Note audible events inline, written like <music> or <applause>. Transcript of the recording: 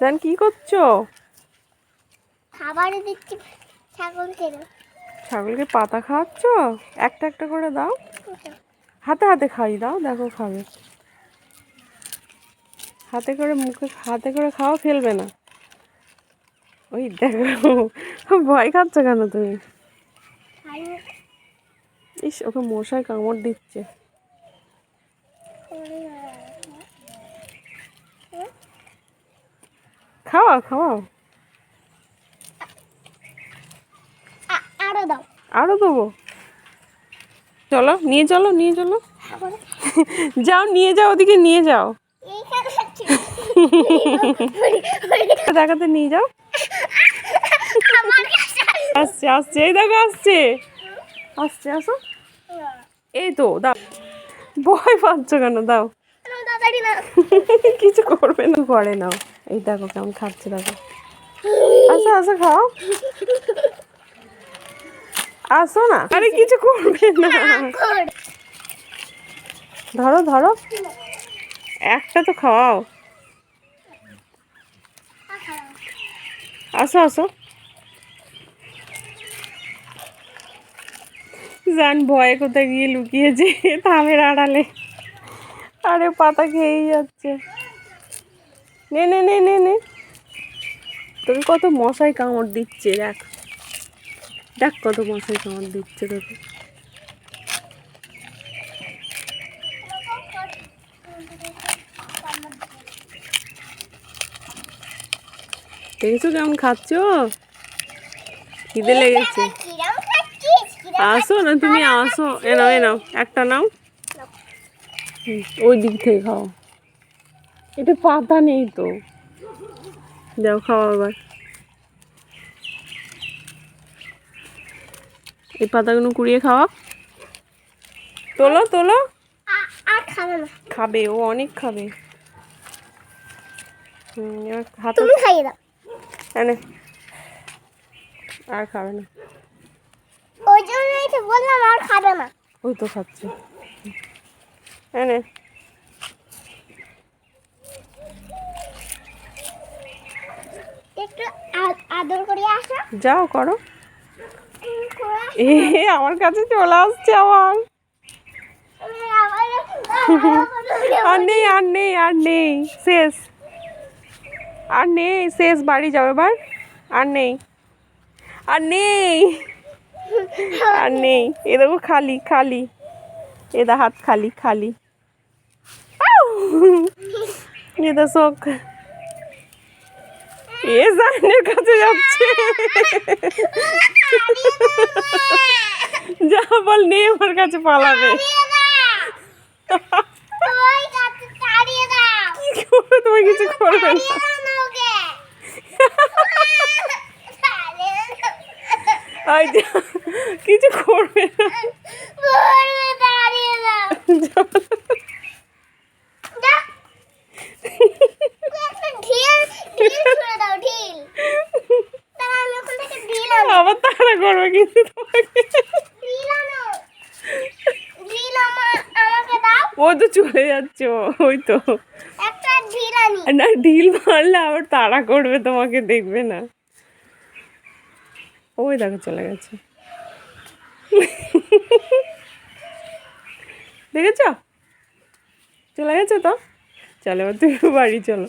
জান কি করছ? খাবারে দিচ্ছি ছাগলকে ছাগলকে পাতা খাওয়াচ্ছ? একটা একটা করে দাও। হাতে হাতে খাই দাও দেখো খাবে। হাতে করে মুখে হাতে করে খাওয়া ফেলবে না। ওই দেখো ভয় খাচ্ছ কেন তুমি? ইস ওকে মশায় কামড় দিচ্ছে। খাওয়া খাওয়াও। আরও দাও। আরও দেবো। চলো নিয়ে চলো নিয়ে চলো। যাও নিয়ে যাও ওদিকে নিয়ে যাও। দেখাতে নিয়ে যাও। আসছে আসছে এই দেখো আসছে। আসছে আসো। এই তো দাও। ভয় পাচ্ছ কেন? দাও। কিছু করবে না। করে নাও। এই দেখো কেমন খাচ্ছে, দেখো। আসো আসো খাও। আসো না। আরে, কিছু করবে না। ধরো ধরো। একটা তো খাওয়াও। আসো আসো। জান, ভয়ে কোথায় গিয়ে লুকিয়েছে, থামের আড়ালে। আরে, পাতা খেয়েই যাচ্ছে। নে নে নে নে নে। তোকে কত মশাই কামড় দিচ্ছে দেখ। দেখ কত মশাই কামড় দিচ্ছে তোকে। দেখেছ কেমন খাচ্ছ? খিদে লেগেছে। আসো না তুমি আসো। এ নাও এ নাও। একটা নাও। ওই দিক থেকে খাও। এটা পাতা নেই তো। যাও খাওয়া আবার। এই পাতাগুলো কুড়িয়ে খাওয়া। তোলো তোলো। আর খাবে ও অনেক খাবে। হাতে খাইয়ে দাও। আর খাবে না। ওই জন্যই তো বললাম আর খাবে না। ওই তো খাচ্ছে। এনে একটু আ- আদর করে আসো যাও করো। এ আমার কাছে চলে আসছে আবার। আমি আবার- আবার- আর নেই আর নেই আর নেই শেষ। আর নেই শেষ বাড়ি যাও এবার। আর নেই। আর নেই। আর নেই। এ দেখো খালি খালি। এদা হাত খালি খালি! <laughs> এদা শোক। এ জানের কাছে যাচ্ছে যা বল নেই আমার কাছে পালাবে। কি করবে? তোমায় কিছু করবে না। কিছু করবে না বলবে তাড়িয়ে দাও। যাও। দাও। একটা আবার করবে কিন্তু ও তো চলে যাচ্ছে ওই তো। না, ঢিল মারলে আবার তাড়া করবে, তোমাকে দেখবে না। ওই দেখো, চলে গেছে। দেখেছ? চলে গেছে তো? চলো তুমি বাড়ি চলো।